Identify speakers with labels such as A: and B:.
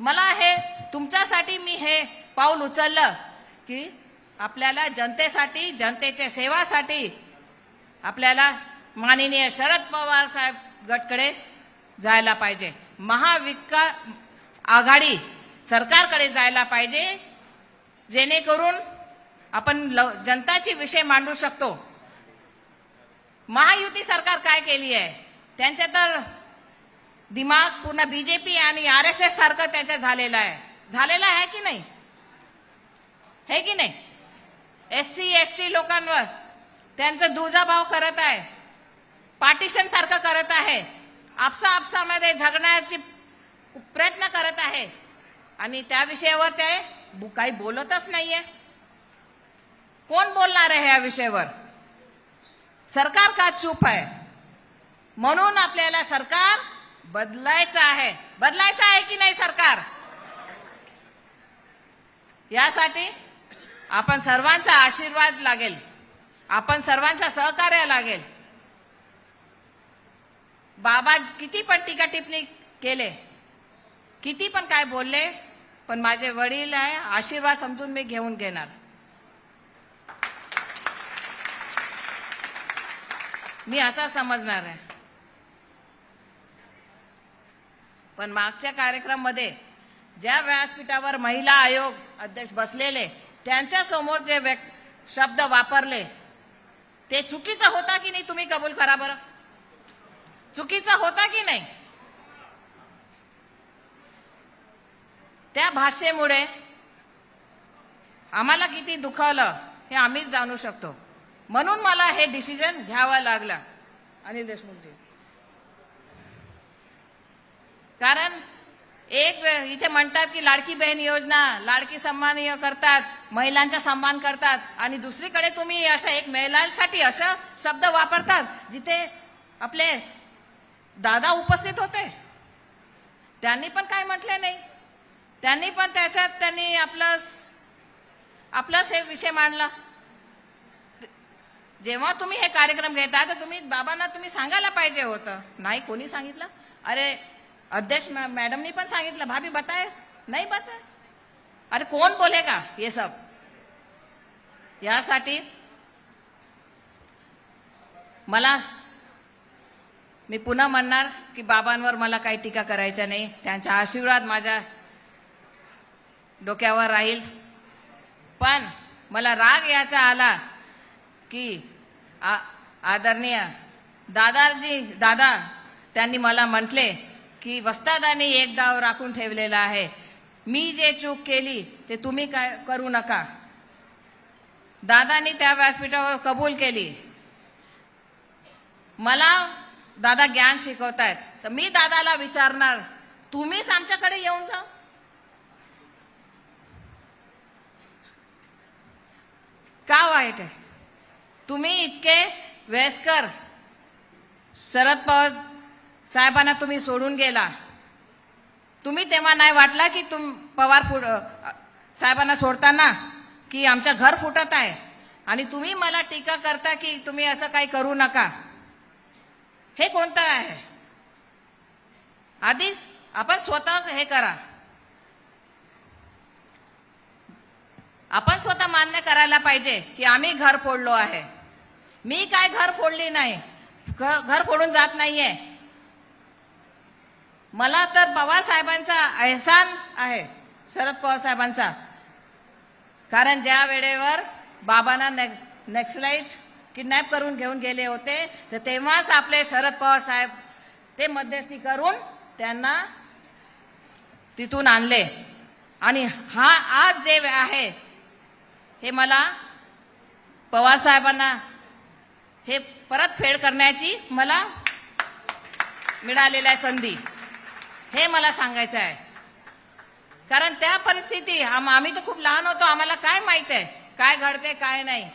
A: मला हे तुमच्यासाठी मी हे पाऊल उचललं की आपल्याला जनतेसाठी जनतेच्या सेवासाठी आपल्याला माननीय शरद पवार साहेब गटकडे जायला पाहिजे. महाविकास आघाडी सरकारकडे जायला पाहिजे जेणेकरून आपण लव जनताची विषय मांडू शकतो. महायुती सरकार काय केली आहे? त्यांच्या तर दिमाग पूर्ण बीजेपी आणि आर एस एस सारखं त्याच्या झालेलं आहे. झालेलं आहे की नाही? हे की नाही? एस सी एस टी लोकांवर त्यांचं दुजाभाव करत आहे. पार्टिशन सारखं करत आहे. आपसा आपसामध्ये झगण्याची प्रयत्न करत आहे. आणि त्या विषयावर ते काही बोलतच नाहीये. कोण बोलणार आहे या विषयावर? सरकार का चूप आहे? म्हणून आपल्याला सरकार बदलायचं आहे. बदलायचं आहे की नाही सरकार? यासाठी आपण सर्वांचा आशीर्वाद लागेल. आपण सर्वांचा सहकार्य लागेल. बाबा किती पण टीका टिप्पणी केले किती पण काय बोलले पण माझे वडील आहे आशीर्वाद समजून मी घेऊन घेणार. मी असा समजणार आहे. पण मागच्या कार्यक्रममध्ये ज्या व्यासपीठावर महिला आयोग अध्यक्ष बसलेले त्यांच्यासमोर जे शब्द वापरले ते चुकीचा होता की नाही तुम्ही कबूल करा बरं? चुकीचा होता की नाही? त्या भाषेमुळे आम्हाला किती दुखावलं हे आम्हीच जाणू शकतो. म्हणून मला हे डिसिजन घ्यावं लागलं. अनिल देशमुखजी. कारण एक वेळ इथे म्हणतात की लाडकी बहीण योजना लाडकी सन्मान करतात महिलांचा सन्मान करतात आणि दुसरीकडे तुम्ही असं एक महिलांसाठी असं शब्द वापरतात जिथे आपले दादा उपस्थित होते. त्यांनी पण काय म्हटले नाही. त्यांनी पण त्याच्यात त्यांनी आपलं आपलाच हे विषय मांडला. जेव्हा तुम्ही हे कार्यक्रम घेता तर तुम्ही बाबांना तुम्ही सांगायला पाहिजे होतं. नाही कोणी सांगितलं? अरे अध्यक्ष मॅ- मॅडमनी पण सांगितलं भाभी बताय नाही बताय अरे कोण बोलेगा ये सब? यासाठी मला मी पुन्हा म्हणणार की बाबांवर मला काही टीका करायच्या नाही. त्यांचा आशीर्वाद माझ्या डोक्यावर राहील. पण मला राग याचा आला की आ- आदरणीय दादाजी दादा त्यांनी मला म्हटले की वस्तादाने एक डाव राखून ठेवलेला आहे. मी जे चूक केली ते तुम्ही काय करू नका. दादानी त्या व्यासपीठावर कबूल केली. मला दादा ज्ञान शिकवतायत. तर मी दादाला विचारणार तुम्हीच आमच्याकडे येऊन जा. का वाईट आहे? तुम्ही इतके वयस्कर शरद पवार साहेबांना तुम्ही सोडून गेला. तुम्ही तेव्हा नाही वाटला की तुम पवार फुट साहेबांना सोडताना की आमचं घर फुटत आहे? आणि तुम्ही मला टीका करता की तुम्ही असं काही करू नका. हे कोणतं आहे? आधीच आपण स्वतः हे करा. आपण स्वतः मान्य करायला पाहिजे की आम्ही घर फोडलो आहे. मी काय घर फोडली नाही? घर फोडून जात नाहीये. मला तर पवार साहेबांचा एहसान आहे शरद पवार साहेबांचा. कारण ज्या वेळेवर बाबांना ने नेक्सलाइट किडनॅप करून घेऊन गेले होते तर तेव्हाच आपले शरद पवार साहेब ते मध्यस्थी करून त्यांना तिथून आणले. आणि हा आज जे आहे हे मला पवार साहेबांना हे परत फेड करण्याची मला मिळालेली आहे संधी. हे मला सांगायचं आहे. कारण त्या परिस्थिती आम्ही तर खूप लहान होतो आम्हाला काय माहीत आहे? काय घडते काय नाही?